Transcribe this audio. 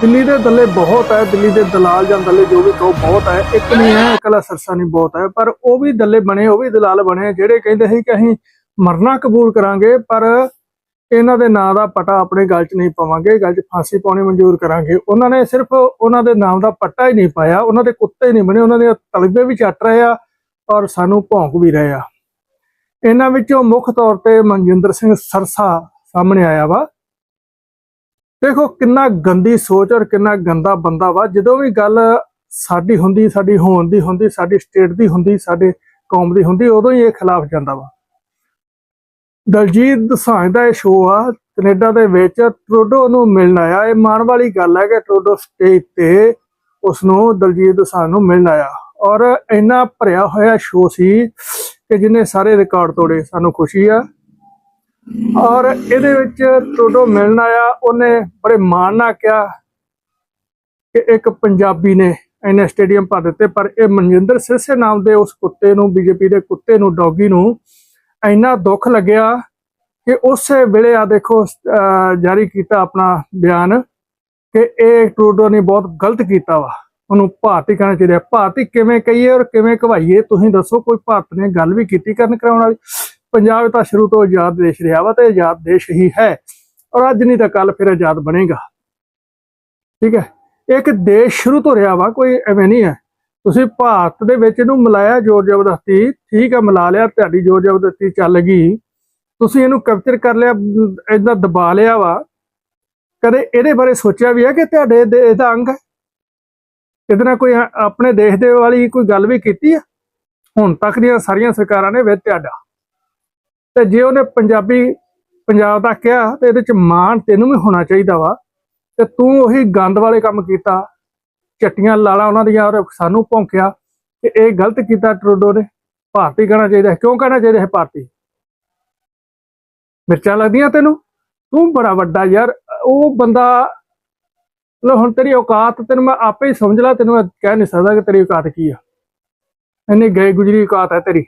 ਦਿੱਲੀ ਦੇ ਦੱਲੇ ਬਹੁਤ ਹੈ, ਦਿੱਲੀ ਦੇ ਦਲਾਲ ਜਾਂ ਦੱਲੇ ਜੋ ਵੀ ਕਹੋ, ਬਹੁਤ ਹੈ। ਇੱਕ ਨਹੀਂ ਹੈ, ਇਕੱਲਾ ਸਰਸਾ ਨਹੀਂ, ਬਹੁਤ ਹੈ। ਪਰ ਉਹ ਵੀ ਦੱਲੇ ਬਣੇ, ਉਹ ਵੀ ਦਲਾਲ ਬਣੇ ਜਿਹੜੇ ਕਹਿੰਦੇ ਸੀ ਕਿ ਅਸੀਂ ਮਰਨਾ ਕਬੂਲ ਕਰਾਂਗੇ, ਪਰ ਇਹਨਾਂ ਦੇ ਨਾਂ ਦਾ ਪਟਾ ਆਪਣੇ ਗੱਲ 'ਚ ਨਹੀਂ ਪਾਵਾਂਗੇ, ਗੱਲ 'ਚ ਫਾਂਸੀ ਪਾਉਣੀ ਮਨਜ਼ੂਰ ਕਰਾਂਗੇ। ਉਹਨਾਂ ਨੇ ਸਿਰਫ ਉਹਨਾਂ ਦੇ ਨਾਮ ਦਾ ਪੱਟਾ ਹੀ ਨਹੀਂ ਪਾਇਆ, ਉਹਨਾਂ ਦੇ ਕੁੱਤੇ ਨਹੀਂ ਬਣੇ, ਉਹਨਾਂ ਦੇ ਤਲਬੇ ਵੀ ਚੱਟ ਰਹੇ ਆ ਔਰ ਸਾਨੂੰ ਭੌਂਕ ਵੀ ਰਹੇ ਆ। ਇਹਨਾਂ ਵਿੱਚੋਂ ਮੁੱਖ ਤੌਰ ਤੇ ਮਨਜਿੰਦਰ ਸਿੰਘ ਸਰਸਾ ਸਾਹਮਣੇ ਆਇਆ ਵਾ। ਦੇਖੋ ਕਿੰਨਾ ਗੰਦੀ ਸੋਚ ਔਰ ਕਿੰਨਾ ਗੰਦਾ ਬੰਦਾ ਵਾ, ਜਦੋਂ ਵੀ ਗੱਲ ਸਾਡੀ ਹੁੰਦੀ, ਸਾਡੀ ਹੋਣ ਦੀ ਹੁੰਦੀ, ਸਾਡੀ ਸਟੇਟ ਦੀ ਹੁੰਦੀ, ਸਾਡੇ ਕੌਮ ਦੀ ਹੁੰਦੀ, ਉਦੋਂ ਹੀ ਇਹ ਖਿਲਾਫ ਜਾਂਦਾ ਵਾ। ਦਲਜੀਤ ਦਸਾਂਝ ਦਾ ਇਹ ਸ਼ੋਅ ਆ, ਕੈਨੇਡਾ ਦੇ ਵਿੱਚ ਟਰੂਡੋ ਨੂੰ ਮਿਲਣ ਆਇਆ। ਇਹ ਮਾਣ ਵਾਲੀ ਗੱਲ ਹੈ ਕਿ ਟਰੂਡੋ ਸਟੇਜ ਤੇ ਉਸ ਨੂੰ ਦਲਜੀਤ ਦਸਾਂਝ ਨੂੰ ਮਿਲਣ ਆਇਆ। ਔਰ ਇੰਨਾ ਭਰਿਆ ਹੋਇਆ ਸ਼ੋਅ ਸੀ ਕਿ ਜਿਹਨੇ ਸਾਰੇ ਰਿਕਾਰਡ ਤੋੜੇ, ਸਾਨੂੰ ਖੁਸ਼ੀ ਆ। ਔਰ ਇਹਦੇ ਵਿੱਚ ਟਰੂਡੋ ਮਿਲਣ ਆਇਆ, ਉਹਨੇ ਬੜੇ ਮਾਣ ਨਾਲ ਕਿਹਾ ਕਿ ਇੱਕ ਪੰਜਾਬੀ ਨੇ ਇਹਨੇ ਸਟੇਡੀਅਮ ਪਾ ਦਿੱਤੇ, ਪਰ ਇਹ ਮਨਜਿੰਦਰ ਸਿਰਸੇ ਨਾਮ ਦੇ ਉਸ ਕੁੱਤੇ ਨੂੰ, ਬੀਜੇਪੀ ਦੇ ਕੁੱਤੇ ਨੂੰ, ਡੌਗੀ ਨੂੰ ਇੰਨਾ ਦੁੱਖ ਲੱਗਿਆ ਕਿ ਉਸੇ ਵੇਲੇ ਆ ਦੇਖੋ, ਅਹ, ਜਾਰੀ ਕੀਤਾ ਆਪਣਾ ਬਿਆਨ ਕਿ ਇਹ ਟਰੂਡੋ ਨੇ ਬਹੁਤ ਗਲਤ ਕੀਤਾ ਵਾ। ਉਹਨੂੰ ਭਾਰਤੀ ਕਹਿਣਾ ਚਾਹੀਦਾ। ਭਾਰਤੀ ਕਿਵੇਂ ਕਹੀਏ ਔਰ ਕਿਵੇਂ ਕਵਾਈਏ, ਤੁਸੀਂ ਦੱਸੋ, ਕੋਈ ਭਾਰਤ ਨੇ ਗੱਲ ਵੀ ਕੀਤੀ ਕਰਨ ਕਰਾਉਣ ਵਾਲੀ? ਪੰਜਾਬ ਤਾਂ ਸ਼ੁਰੂ ਤੋਂ ਆਜ਼ਾਦ ਦੇਸ਼ ਰਿਹਾ ਵਾ ਤੇ ਆਜ਼ਾਦ ਦੇਸ਼ ਹੀ ਹੈ ਔਰ ਅੱਜ ਨਹੀਂ ਤਾਂ ਕੱਲ ਫਿਰ ਆਜ਼ਾਦ ਬਣੇਗਾ। ਠੀਕ ਹੈ? ਇੱਕ ਦੇਸ਼ ਸ਼ੁਰੂ ਤੋਂ ਰਿਹਾ ਵਾ, ਕੋਈ ਐਵੇਂ ਨਹੀਂ ਹੈ। ਤੁਸੀਂ ਭਾਰਤ ਦੇ ਵਿੱਚ ਇਹਨੂੰ ਮਿਲਾਇਆ, ਜ਼ੋਰ ਜ਼ਬਰਦਸਤੀ, ਠੀਕ ਹੈ, ਮਿਲਾ ਲਿਆ, ਤੁਹਾਡੀ ਜ਼ੋਰ ਜ਼ਬਰਦਸਤੀ ਚੱਲ ਗਈ। ਤੁਸੀਂ ਇਹਨੂੰ ਕੈਪਚਰ ਕਰ ਲਿਆ ਇਦਾਂ ਦਬਾ ਲਿਆ ਵਾ। ਕਦੇ ਇਹਦੇ ਬਾਰੇ ਸੋਚਿਆ ਵੀ ਹੈ ਕਿ ਤੁਹਾਡੇ ਦੇਸ਼ ਦਾ ਅੰਗ ਹੈ? ਇਹਦੇ ਨਾਲ ਕੋਈ ਆਪਣੇ ਦੇਸ਼ ਦੇ ਵਾਲੀ ਕੋਈ ਗੱਲ ਵੀ ਕੀਤੀ ਆ ਹੁਣ ਤੱਕ ਦੀਆਂ ਸਾਰੀਆਂ ਸਰਕਾਰਾਂ ਨੇ ਵਿੱਚ ਤੁਹਾਡਾ ਤੇ ਜੇ ਉਹਨੇ ਪੰਜਾਬੀ, ਪੰਜਾਬ ਦਾ ਕਿਹਾ, ਤੇ ਇਹਦੇ ਚ ਮਾਣ ਤੈਨੂੰ ਵੀ ਹੋਣਾ ਚਾਹੀਦਾ ਵਾ। ਤੇ ਤੂੰ ਉਹੀ ਗੰਦ ਵਾਲੇ ਕੰਮ ਕੀਤਾ, ਚੱਟੀਆਂ ਲਾਲਾ ਉਹਨਾਂ ਦੀਆਂ, ਔਰ ਸਾਨੂੰ ਭੌਂਕਿਆ ਕਿ ਇਹ ਗਲਤ ਕੀਤਾ ਟਰੂਡੋ ਨੇ। ਭਾਰਤੀ ਕਹਿਣਾ ਚਾਹੀਦਾ, ਕਿਉਂ ਕਹਿਣਾ ਚਾਹੀਦਾ ਹੈ ਭਾਰਤੀ? ਮਿਰਚਾਂ ਲੱਗਦੀਆਂ ਤੈਨੂੰ? ਤੂੰ ਬੜਾ ਵੱਡਾ ਯਾਰ, ਉਹ ਬੰਦਾ, ਲੋ ਹੁਣ ਤੇਰੀ ਔਕਾਤ ਤੈਨੂੰ ਮੈਂ ਆਪੇ ਹੀ ਸਮਝ ਲਾ, ਤੈਨੂੰ ਮੈਂ ਕਹਿ ਨਹੀਂ ਸਕਦਾ ਕਿ ਤੇਰੀ ਔਕਾਤ ਕੀ ਆ। ਇੰਨੀ ਗਏ ਗੁਜਰੀ ਔਕਾਤ ਹੈ ਤੇਰੀ।